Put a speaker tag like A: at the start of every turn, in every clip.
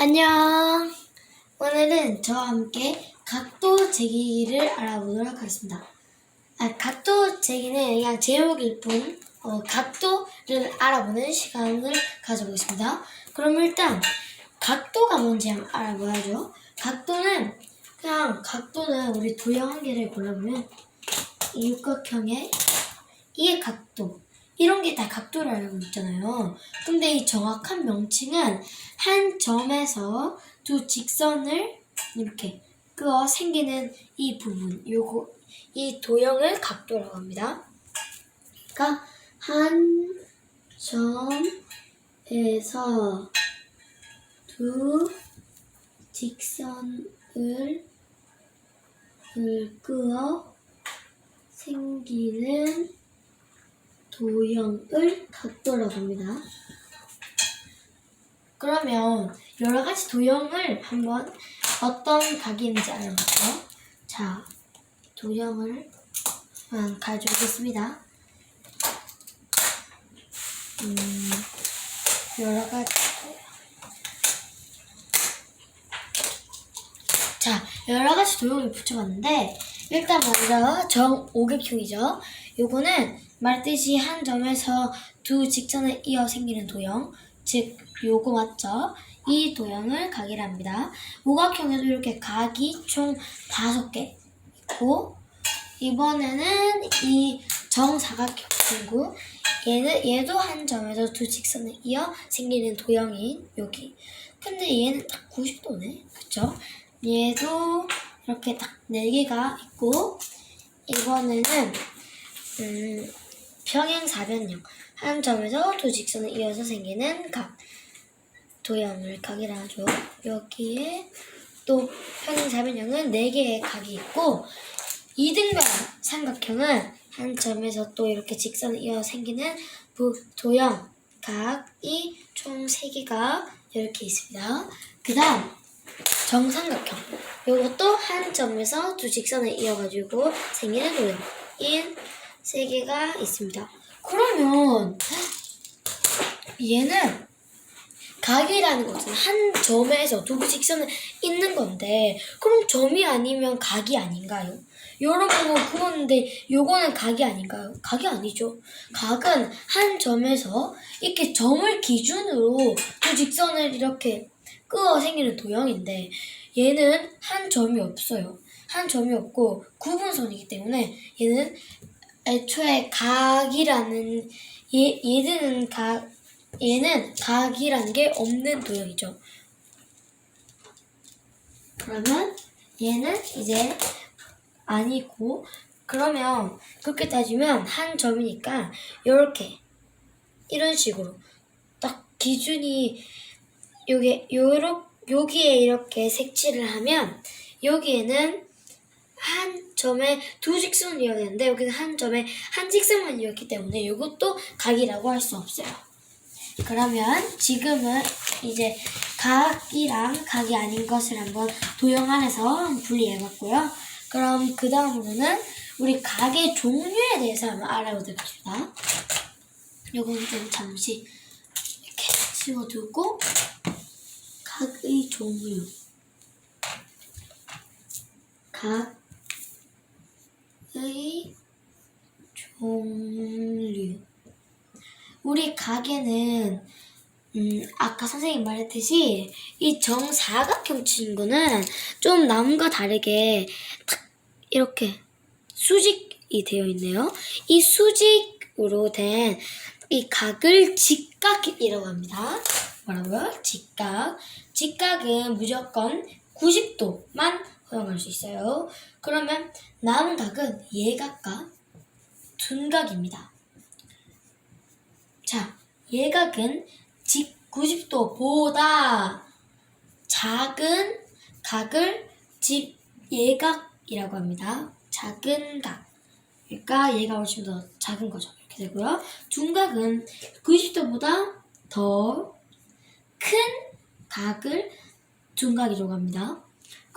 A: 안녕. 오늘은 저와 함께 각도 재기를 알아보도록 하겠습니다. 아, 각도 재기는 그냥 제목일 뿐, 어, 각도를 알아보는 시간을 가져보겠습니다. 그럼 일단 각도가 뭔지 알아봐야죠. 각도는 그냥 각도는 우리 도형 한 개를 골라보면 이 육각형의 이게 각도. 이런 게 다 각도를 알고 있잖아요. 근데 이 정확한 명칭은 한 점에서 두 직선을 이렇게 그어 생기는 이 부분, 요거, 이 도형을 각도라고 합니다. 그러니까 한 점에서 두 직선을 을 끄어 생기는 도형을 각도라고 합니다. 그러면 여러 가지 도형을 한번 어떤 각이 있는지 알아볼게요. 자, 도형을 가져오겠습니다. 음, 여러 가지. 자, 여러 가지 도형을 붙여봤는데, 일단 먼저 정오각형이죠. 요거는 말뜻이 한 점에서 두 직선을 이어 생기는 도형, 즉 요거 맞죠? 이 도형을 각이라 합니다. 오각형에도 이렇게 각이 총 다섯 개 있고 이번에는 이 정사각형 친구 얘는 얘도 한 점에서 두 직선을 이어 생기는 도형인 여기. 근데 얘는 딱 90도네, 그쵸? 얘도 이렇게 딱 네 개가 있고 이번에는 음, 평행사변형 한 점에서 두 직선을 이어서 생기는 각 도형을 각이라 하죠. 여기에 또 평행사변형은 네 개의 각이 있고 이등변 삼각형은 한 점에서 또 이렇게 직선을 이어 생기는 부 도형 각이 총세 개가 이렇게 있습니다. 그 다음 정삼각형 이것도 한 점에서 두 직선을 이어가지고 생기는 도형인 세 개가 있습니다. 그러면 얘는 각이라는 것은 한 점에서 두 직선을 잇는 건데 그럼 점이 아니면 각이 아닌가요? 여러분 그건데 요거는 각이 아닌가요? 각이 아니죠. 각은 한 점에서 이렇게 점을 기준으로 두 직선을 이렇게 끄어 생기는 도형인데 얘는 한 점이 없어요. 한 점이 없고 구분선이기 때문에 얘는 애초에 각이라는 얘 얘는 각 얘는 각이라는 게 없는 도형이죠. 그러면 얘는 이제 아니고 그러면 그렇게 따지면 한 점이니까 이렇게 이런 식으로 딱 기준이 요게 요렇 여기에 이렇게 색칠을 하면 여기에는 한 점에 두 직선이어야 되는데 여기는 한 점에 한 직선만 이었기 때문에 이것도 각이라고 할 수 없어요. 그러면 지금은 이제 각이랑 각이 아닌 것을 한번 도형 안에서 분리해봤고요. 그럼 그 다음으로는 우리 각의 종류에 대해서 한번 알아보도록 하겠습니다. 요거는 좀 잠시 이렇게 치워두고 각의 종류 각 의 종류 우리 각에는 음, 아까 선생님 말했듯이 이 정사각형 친구는 좀 남과 다르게 탁 이렇게 수직이 되어 있네요. 이 수직으로 된 이 각을 직각이라고 합니다. 뭐라고요? 직각. 직각은 무조건 90도만 허용할 수 있어요. 그러면 남은 각은 예각과 둔각입니다. 자, 예각은 직 90도보다 작은 각을 집 예각이라고 합니다. 작은 각. 그러니까 얘가 훨씬 더 작은 거죠. 이렇게 되고요. 둔각은 90도보다 더 큰 각을 둔각이라고 합니다.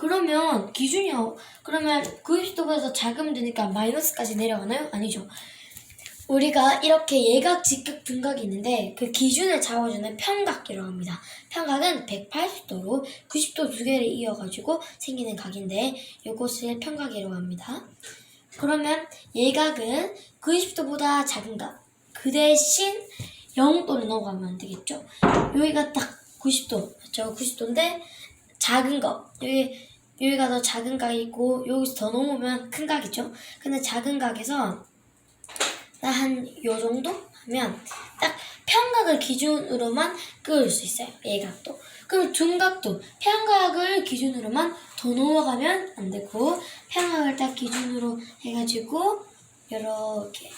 A: 그러면 기준이요. 그러면 90도보다 더 작으면 되니까 마이너스까지 내려가나요? 아니죠. 우리가 이렇게 예각, 직각, 둔각이 있는데 그 기준을 잡아주는 평각이라고 합니다. 평각은 180도로 90도 두 개를 이어가지고 생기는 각인데 이것을 평각이라고 합니다. 그러면 예각은 90도보다 작은 각. 그 대신 0도를 넘어가면 안 되겠죠. 여기가 딱 90도, 저 90도인데 작은 거. 여기 여기가 더 작은 각이 있고 여기서 더 넘으면 큰 각이죠. 근데 작은 각에서 한 요 정도 하면 딱 평각을 기준으로만 그을 수 있어요. 예각도. 그럼 둔각도 평각을 기준으로만 더 넘어가면 안 되고 평각을 딱 기준으로 해가지고 이렇게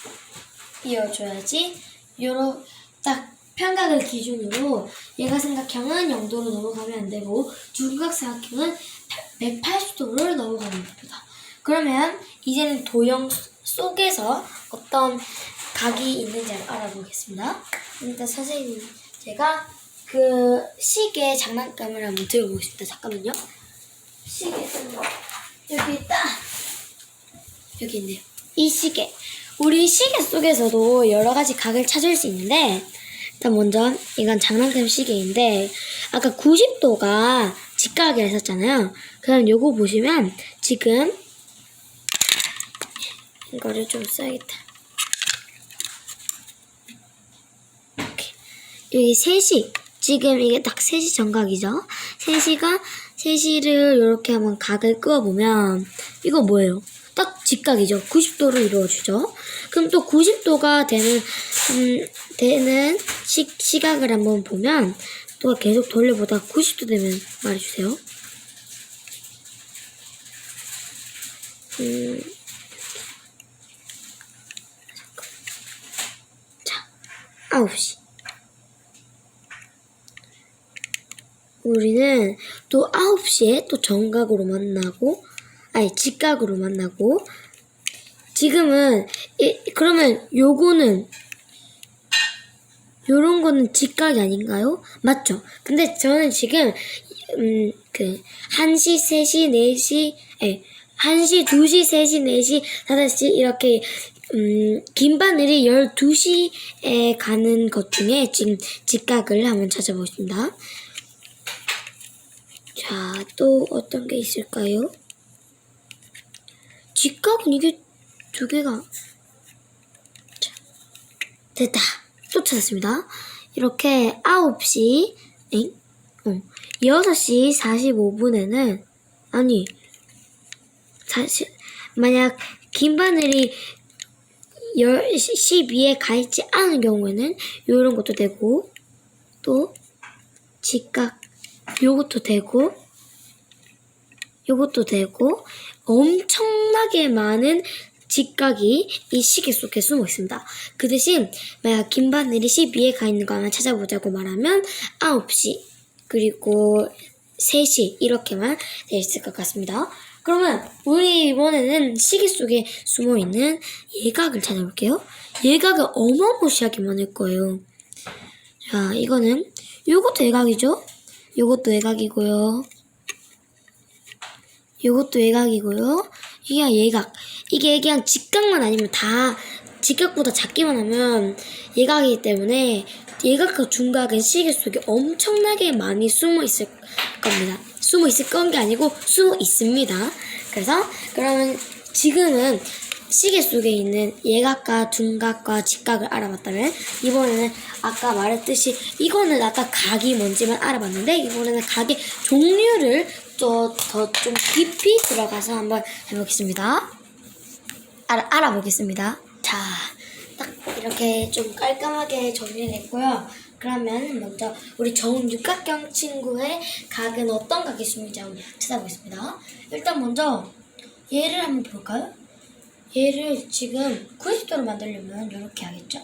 A: 이어줘야지. 요러 딱 평각을 기준으로 예가 삼각형은 0도로 넘어가면 안 되고 둔각삼각형은 180도를 넘어가면 됩니다. 그러면 이제는 도형 속에서 어떤 각이 있는지 알아보겠습니다. 일단 선생님 제가 그 시계 장난감을 한번 들어보겠습니다. 잠깐만요. 시계 쓴 거. 여기 있다. 여기 있네요. 이 시계. 우리 시계 속에서도 여러 가지 각을 찾을 수 있는데 일단 먼저 이건 장난감 시계인데 아까 90도가 직각이라 했었잖아요. 그럼 요거 보시면 지금 이거를 좀 써야겠다. 이렇게. 여기 3시. 지금 이게 딱 3시 정각이죠? 3시가 3시를 이렇게 한번 각을 그어보면 이거 뭐예요? 딱 직각이죠. 90도로 이루어지죠. 그럼 또 90도가 되는 음, 되는 시, 시각을 한번 보면 또 계속 돌려보다 90도 되면 말해주세요. 음, 자, 9시. 우리는 또 9시에 또 정각으로 만나고, 아니, 직각으로 만나고, 지금은, 이, 그러면 요거는, 요런 거는 직각이 아닌가요? 맞죠? 근데 저는 지금, 음, 그, 1시, 3시, 4시, 에 1시, 2시, 3시, 4시, 5시, 이렇게, 음, 긴 바늘이 12시에 가는 것 중에 지금 직각을 한번 찾아보겠습니다. 자, 또 어떤 게 있을까요? 직각은 이게 두 개가. 자, 됐다. 또 찾았습니다. 이렇게 9시, 엥? 어, 6시 45분에는, 아니, 사실, 만약 긴 바늘이 12에 가 있지 않은 경우에는 이런 것도 되고, 또, 직각, 요것도 되고, 요것도 되고, 엄청나게 많은 직각이 이 시계 속에 숨어 있습니다. 그 대신 만약 긴 바늘이 12에 가 있는 거 하나 찾아보자고 말하면 9시 그리고 3시 이렇게만 돼 있을 것 같습니다. 그러면 우리 이번에는 시계 속에 숨어 있는 예각을 찾아볼게요. 예각은 어마무시하게 많을 거예요. 자, 이거는 요것도 예각이죠? 요것도 예각이고요. 요것도 예각이고요. 이게 예각. 이게 그냥 직각만 아니면 다 직각보다 작기만 하면 예각이기 때문에 예각과 중각은 시계 속에 엄청나게 많이 숨어 있을 겁니다. 숨어 있을 건 게 아니고 숨어 있습니다. 그래서 그러면 지금은 시계 속에 있는 예각과 둔각과 직각을 알아봤다면 이번에는 아까 말했듯이 이거는 아까 각이 뭔지만 알아봤는데 이번에는 각의 종류를 또 더 좀 깊이 들어가서 한번 해보겠습니다. 알아, 알아보겠습니다. 자, 딱 이렇게 좀 깔끔하게 정리를 했고요. 그러면 먼저 우리 정육각형 친구의 각은 어떤 각이 있는지 한번 찾아보겠습니다. 일단 먼저 얘를 한번 볼까요? 얘를 지금 90도로 만들려면 이렇게 하겠죠?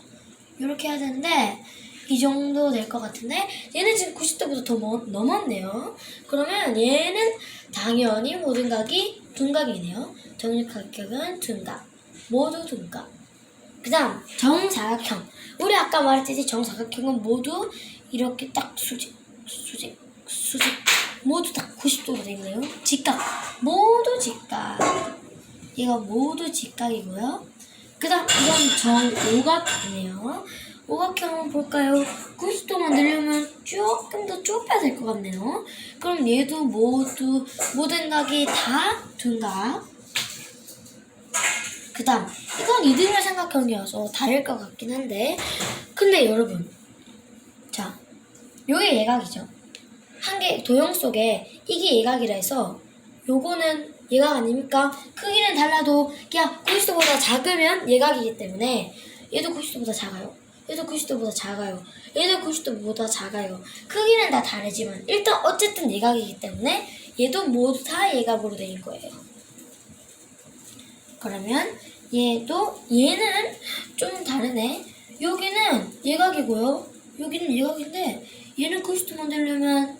A: 이렇게 해야 되는데 이 정도 될 것 같은데 얘는 지금 90도보다 더 머- 넘었네요. 그러면 얘는 당연히 모든 각이 둔각이네요. 정육각형은 둔각, 모두 둔각. 그 다음 정사각형. 우리 아까 말했듯이 정사각형은 모두 이렇게 딱 수직, 수직, 수직 모두 딱 90도로 되어 있네요. 직각 모두 직각. 얘가 모두 직각이고요. 그 다음 이건 정오각형이에요. 오각형 한번 볼까요? 90도 만들려면 조금 더 좁혀야 될 것 같네요. 그럼 얘도 모두 모든 각이 다 둔각. 그 다음 이건 이등변 삼각형이어서 다를 것 같긴 한데 근데 여러분 자 요게 예각이죠. 한 개 도형 속에 이게 예각이라 해서 요거는 예각 아닙니까? 크기는 달라도 그냥 90도보다 작으면 예각이기 때문에 얘도 90도보다 작아요. 얘도 90도보다 작아요. 얘도 90도보다 작아요. 크기는 다 다르지만 일단 어쨌든 예각이기 때문에 얘도 모두 다 예각으로 될 거예요. 그러면 얘도 얘는 좀 다르네. 여기는 예각이고요. 여기는 예각인데 얘는 90도 만들려면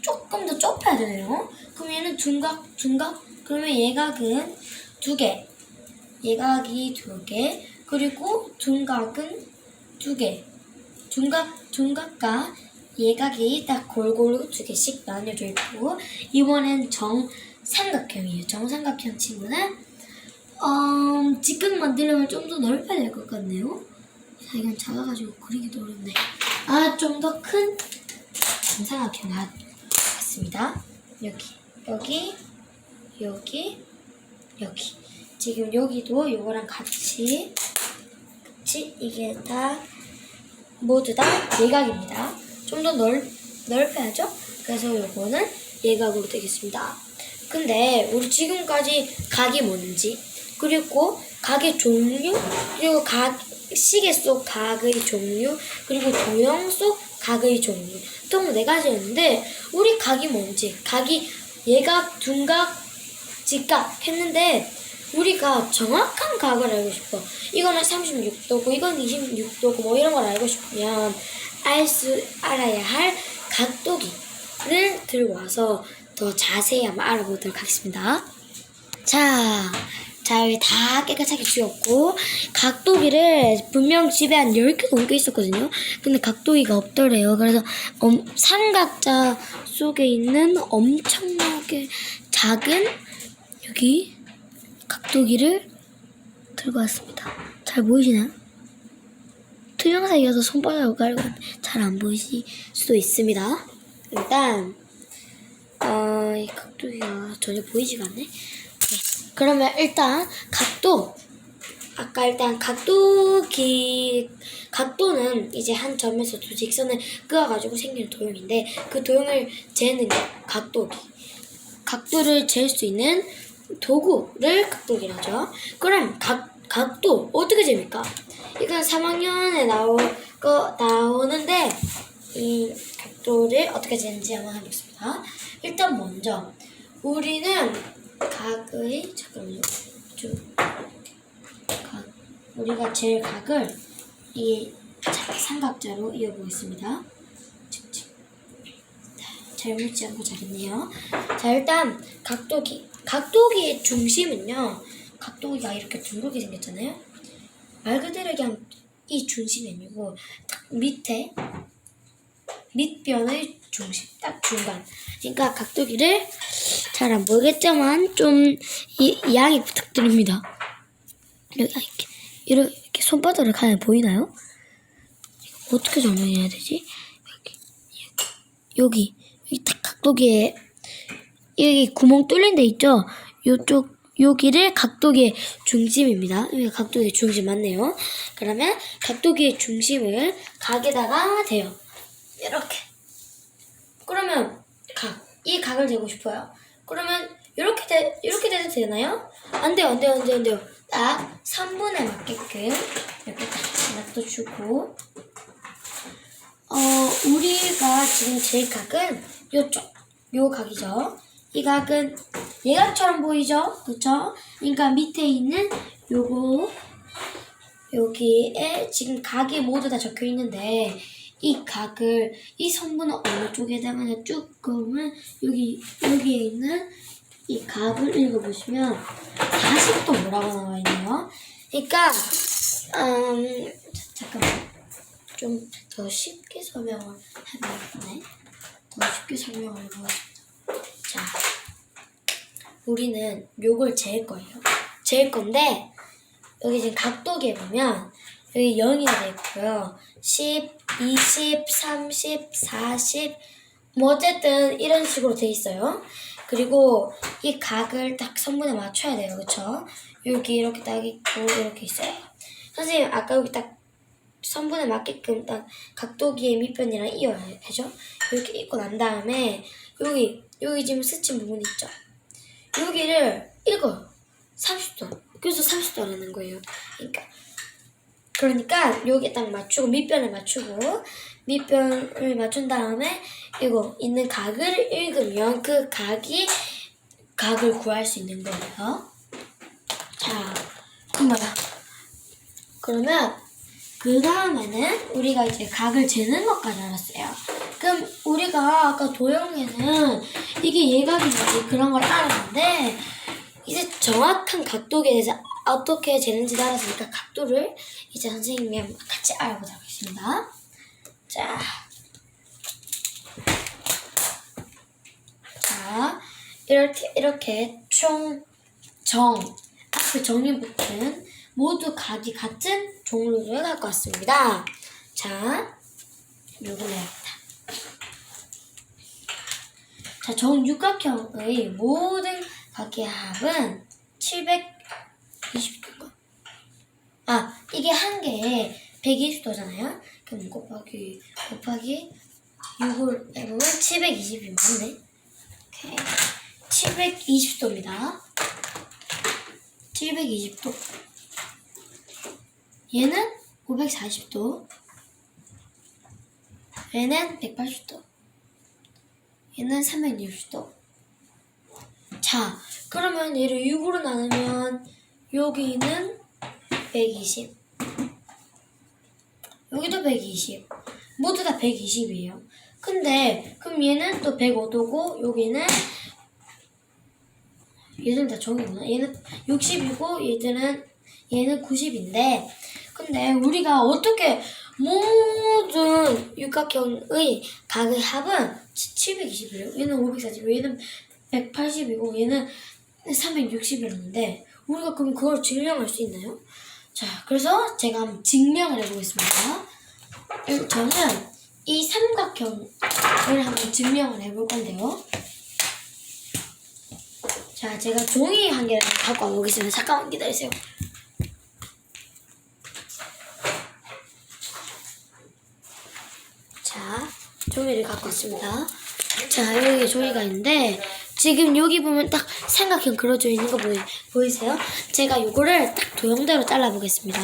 A: 조금 더 좁혀야 되네요. 그럼 얘는 둔각, 둔각? 그러면 예각은 두 개. 예각이 두 개. 그리고 둔각은 두 개. 둔각, 둔각과 예각이 딱 골고루 두 개씩 나뉘어져 있고, 이번엔 정삼각형이에요. 정삼각형 친구는, 어, 직각 만들려면 좀 더 넓혀야 될 것 같네요. 자, 이건 작아가지고 그리기도 어렵네. 아, 좀 더 큰 정삼각형 같습니다. 여기, 여기, 여기, 여기. 지금 여기도 요거랑 같이, 같이 이게 다 모두 다 예각입니다. 좀 더 넓, 넓혀야죠? 그래서 요거는 예각으로 되겠습니다. 근데 우리 지금까지 각이 뭔지, 그리고 각의 종류, 그리고 각, 시계 속 각의 종류, 그리고 도형 속 각의 종류. 총 네 가지였는데, 우리 각이 뭔지, 각이 예각, 둔각, 직각 했는데, 우리가 정확한 각을 알고 싶어. 이거는 36도고, 이건 26도고, 뭐 이런 걸 알고 싶으면, 알 수, 알아야 할 각도기를 들고 와서 더 자세히 한번 알아보도록 하겠습니다. 자, 자, 여기 다 깨끗하게 지웠고, 각도기를 분명 집에 한 10개 넘게 있었거든요. 근데 각도기가 없더래요. 그래서 엄, 삼각자 속에 있는 엄청나게 작은 여기 각도기를 들고 왔습니다. 잘 보이시나요? 투명사이어서 손바닥으로 깔고 잘 안 보이실 수도 있습니다. 일단 어, 이 각도기가 전혀 보이지가 않네. 네. 그러면 일단 각도 아까 일단 각도 기 각도는 이제 한 점에서 두 직선을 그어가지고 생기는 도형인데 그 도형을 재는 게 각도기. 각도를 잴 수 있는 도구를 각도기라 죠. 그럼 각 각도 어떻게 잽니까? 이건 3학년에 나오 거 나오는데 이 각도를 어떻게 재는지 한번 해보겠습니다. 일단 먼저 우리는 각의 잠깐만요. 좀 각, 우리가 잴 각을 이 자- 삼각자로 이어보겠습니다. 잘 묻지 않고 잘했네요. 자 일단 각도기. 각도기의 중심은요. 각도기가 이렇게 둥글게 생겼잖아요. 말 그대로 그냥 이 중심이 아니고 딱 밑에 밑변의 중심 딱 중간. 그러니까 각도기를 잘 안 보이겠지만 좀 이, 양해 부탁드립니다. 이렇게 이렇게 손바닥을 가면 보이나요? 어떻게 설명해야 되지? 여기 여기 여기 딱 각도기에 여기 구멍 뚫린 데 있죠? 요쪽 여기를 각도기의 중심입니다. 여기 각도기의 중심 맞네요. 그러면 각도기의 중심을 각에다가 대요. 이렇게. 그러면 각. 이 각을 재고 싶어요. 그러면 이렇게 돼, 이렇게 돼도 되나요? 안 돼요, 안 돼요, 안 돼요, 안 돼요. 딱 3분에 맞게끔 이렇게 딱 놔둬주고 어, 우리가 지금 제 각은 요쪽, 요 각이죠. 이 각은 예각처럼 보이죠? 그쵸? 그러니까 밑에 있는 요거, 여기에 지금 각이 모두 다 적혀 있는데, 이 각을, 이 선분은 어느 쪽에다가 쭉 그으면, 여기, 여기에 있는 이 각을 읽어보시면, 40도 뭐라고 나와 있네요. 그러니까, 음, 자, 잠깐만. 좀 더 쉽게 설명을 해봐야겠네. 더 쉽게 설명을 해보겠습니다. 자, 우리는 요걸 잴 거예요. 잴 건데, 여기 지금 각도기에 보면 여기 0이 되어 있고요. 10, 20, 30, 40, 뭐 어쨌든 이런 식으로 돼 있어요. 그리고 이 각을 딱 선분에 맞춰야 돼요. 그쵸? 여기 이렇게 딱 있고 이렇게 있어요. 선생님 아까 여기 딱 선분에 맞게끔 딱 각도기의 밑변이랑 이어야죠. 이렇게 입고 난 다음에 여기 여기 지금 스친 부분 있죠. 여기를 이거 30도. 그래서 30도라는 거예요. 그러니까 그러니까 여기 딱 맞추고 밑변을 맞추고 밑변을 맞춘 다음에 이거 있는 각을 읽으면 그 각이 각을 구할 수 있는 거예요. 자, 그러면 그러면 그 다음에는 우리가 이제 각을 재는 것까지 알았어요. 그럼 우리가 아까 도형에는 이게 예각인지 그런 걸 알았는데 이제 정확한 각도에 대해서 어떻게 재는지 알았으니까 각도를 이제 선생님이 한번 같이 알아보도록 하겠습니다. 자, 자 이렇게 이렇게 총 정 앞에 정리 붙은 모두 각이 같은 종류를 갖고 왔습니다. 자, 요거 내야겠다. 자, 정육각형의 모든 각의 합은 720도인가? 아, 이게 한 개에 120도잖아요? 그럼 곱하기, 곱하기 6을 해보면 720이 맞네? 오케이. 720도입니다. 720도. 얘는 540도. 얘는 180도. 얘는 360도. 자, 그러면 얘를 6으로 나누면 여기는 120. 여기도 120. 모두 다 120이에요. 근데 그럼 얘는 또 105도고 여기는 얘는 다 정이구나. 얘는 60이고 얘들은 얘는 90인데 근데 우리가 어떻게 모든 육각형의 각의 합은 720이래요. 얘는 540, 얘는 180이고 얘는 360이었는데 우리가 그럼 그걸 증명할 수 있나요? 자, 그래서 제가 한번 증명을 해보겠습니다. 음, 저는 이 삼각형을 한번 증명을 해볼 건데요. 자, 제가 종이 한 개를 갖고 와보겠습니다. 잠깐만 기다리세요. 자, 종이를 갖고 왔습니다. 자, 여기 종이가 있는데, 지금 여기 보면 딱 삼각형 그려져 있는 거 보이, 보이세요? 제가 요거를 딱 도형대로 잘라보겠습니다.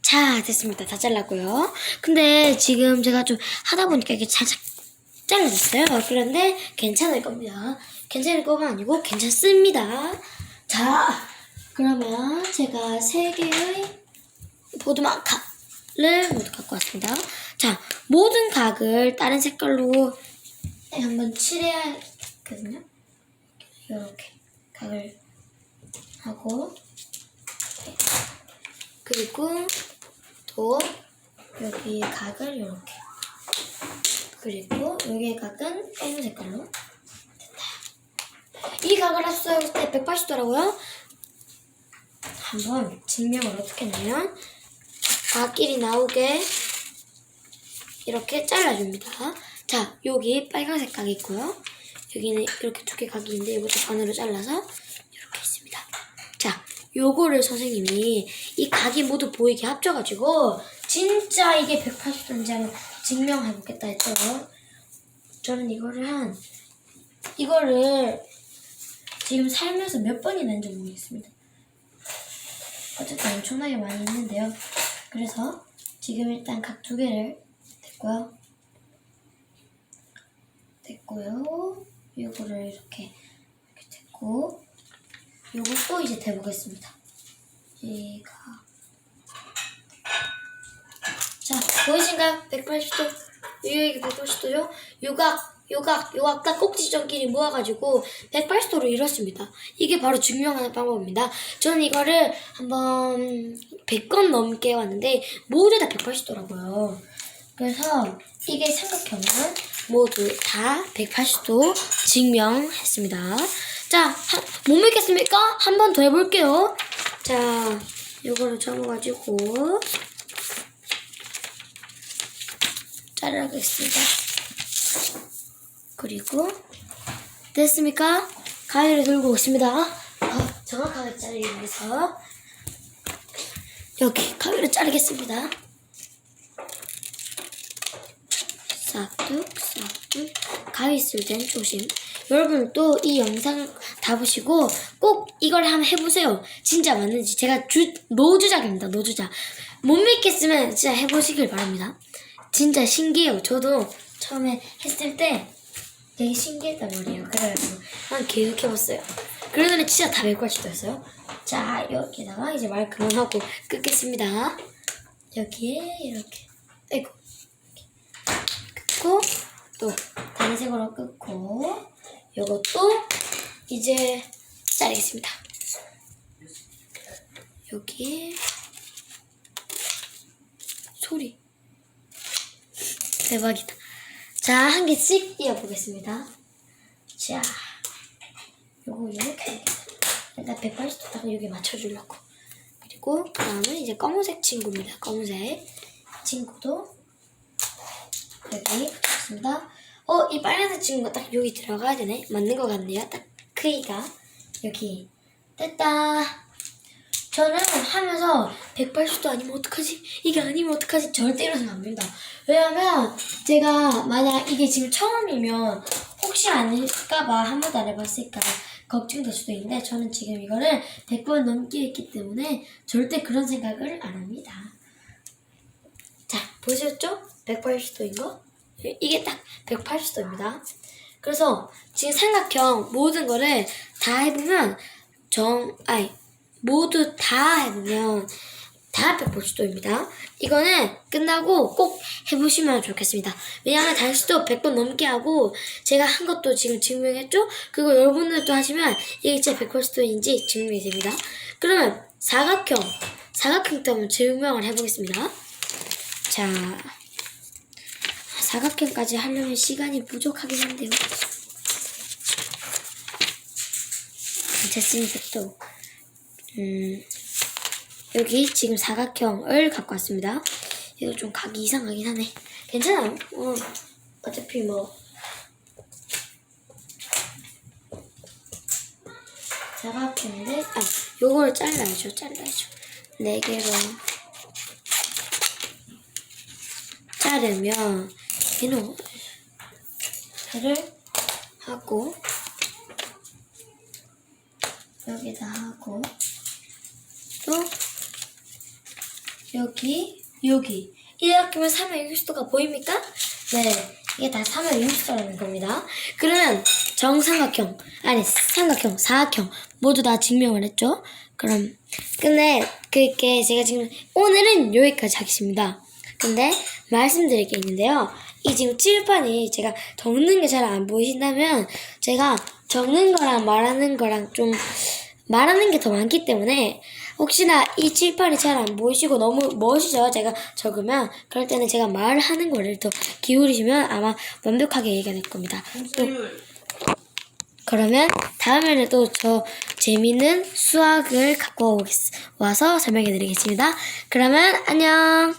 A: 자, 됐습니다. 다 잘랐고요. 근데 지금 제가 좀 하다 보니까 이게 살짝 잘라졌어요. 그런데 괜찮을 겁니다. 괜찮을 거가 아니고 괜찮습니다. 자, 그러면 제가 세 개의 보드마카를 모두 갖고 왔습니다. 자, 모든 각을 다른 색깔로 한번 칠해야겠거든요. 이렇게 각을 하고 네. 그리고 또 여기 각을 이렇게 그리고 여기의 각은 검은 색깔로 됐다. 이 각을 합수했을 때 180도라고요? 한번 증명을 어떻게 했냐면 각끼리 나오게 이렇게 잘라줍니다. 자, 여기 빨간색 각이 있고요. 여기는 이렇게 두 개 각이 있는데 이것도 반으로 잘라서 이렇게 있습니다. 자, 요거를 선생님이 이 각이 모두 보이게 합쳐가지고 진짜 이게 180도인지 한번 증명해보겠다 했죠. 저는 이거를 한 이거를 지금 살면서 몇 번이나 했는지 모르겠습니다. 어쨌든 엄청나게 많이 했는데요. 그래서 지금 일단 각 두 개를 됐고요. 됐고요. 요거를 이렇게 이렇게 됐고 또 이제 대보겠습니다. 얘가 자 보이신가요? 180도 여기 180도요. 요각 요각 요각 딱 꼭지점끼리 모아가지고 180도로 이뤘습니다. 이게 바로 증명하는 방법입니다. 저는 이거를 한번 100건 넘게 왔는데 모두 다 180도라고요. 그래서 이게 삼각형은 모두 다 180도 증명했습니다. 자, 한, 못 믿겠습니까? 한 번 더 해볼게요. 자, 요거를 접어가지고 자르겠습니다. 그리고 됐습니까? 가위를 들고 오십니다. 아, 정확하게 자르기 위해서 여기 가위를 자르겠습니다. 싹둑 싹둑 가위 쓸 땐 조심. 여러분 또 이 영상 다 보시고 꼭 이걸 한번 해보세요. 진짜 맞는지 제가 주 노주작입니다. 노주작. 못 믿겠으면 진짜 해보시길 바랍니다. 진짜 신기해요. 저도 처음에 했을 때 되게 신기했단 말이에요. 그래가지고 한 계속 해봤어요. 그러더니 진짜 다갈 수도 있어요. 자 여기다가 이제 말 그만하고 끊겠습니다. 여기에 이렇게 아이고 끊고 또 다른 색으로 끊고 요것도 이제 자르겠습니다. 여기에 소리 대박이다. 자, 한 개씩 이어보겠습니다. 자, 요거 이렇게. 일단 180도 여기 맞춰주려고. 그리고 그 다음은 이제 검은색 친구입니다. 검은색 친구도 여기 붙였습니다. 어, 이 빨간색 친구가 딱 여기 들어가야 되네. 맞는 것 같네요. 딱 크기가 여기 됐다. 저는 하면서 180도 아니면 어떡하지? 이게 아니면 어떡하지? 절대 생각 안 듭니다. 왜냐면 제가 만약 이게 지금 처음이면 혹시 아닐까봐 한 번도 안 해봤을까 걱정될 수도 있는데 저는 지금 이거를 100번 넘게 했기 때문에 절대 그런 생각을 안 합니다. 자, 보셨죠? 180도인 거? 이게 딱 180도입니다. 그래서 지금 삼각형 모든 거를 다 해보면 정, 아니, 모두 다 해보면 다 180도입니다. 이거는 끝나고 꼭 해보시면 좋겠습니다. 왜냐하면 단수도 100번 넘게 하고 제가 한 것도 지금 증명했죠? 그리고 여러분들도 하시면 이게 진짜 180도인지 증명이 됩니다. 그러면 사각형, 사각형 때 한번 증명을 해보겠습니다. 자, 사각형까지 하려면 시간이 부족하긴 한데요. 됐습니다, 또. 음, 여기 지금 사각형을 갖고 왔습니다. 이거 좀 각이 이상하긴 하네. 괜찮아요. 어, 어차피 뭐. 사각형인데, 아, 요걸 잘라야죠, 잘라야죠. 네 개로 자르면, 얘는, 를 하고, 여기다 하고, 또 여기 여기. 이렇게 하면 360도가 보입니까? 네. 이게 다 360도라는 겁니다. 그러면 정삼각형 아니 삼각형 사각형 모두 다 증명을 했죠? 그럼 근데 그게 제가 지금 오늘은 여기까지 하겠습니다. 근데 말씀드릴 게 있는데요 이 지금 칠판이 제가 적는 게 잘 안 보이신다면 제가 적는 거랑 말하는 거랑 좀 말하는 게 더 많기 때문에 혹시나 이 칠판이 잘 안 보이시고 너무 멋이죠 제가 적으면 그럴 때는 제가 말하는 거를 더 기울이시면 아마 완벽하게 얘기가 될 겁니다. 또 그러면 다음에는 또 저 재밌는 수학을 갖고 오겠, 와서 설명해 드리겠습니다. 그러면 안녕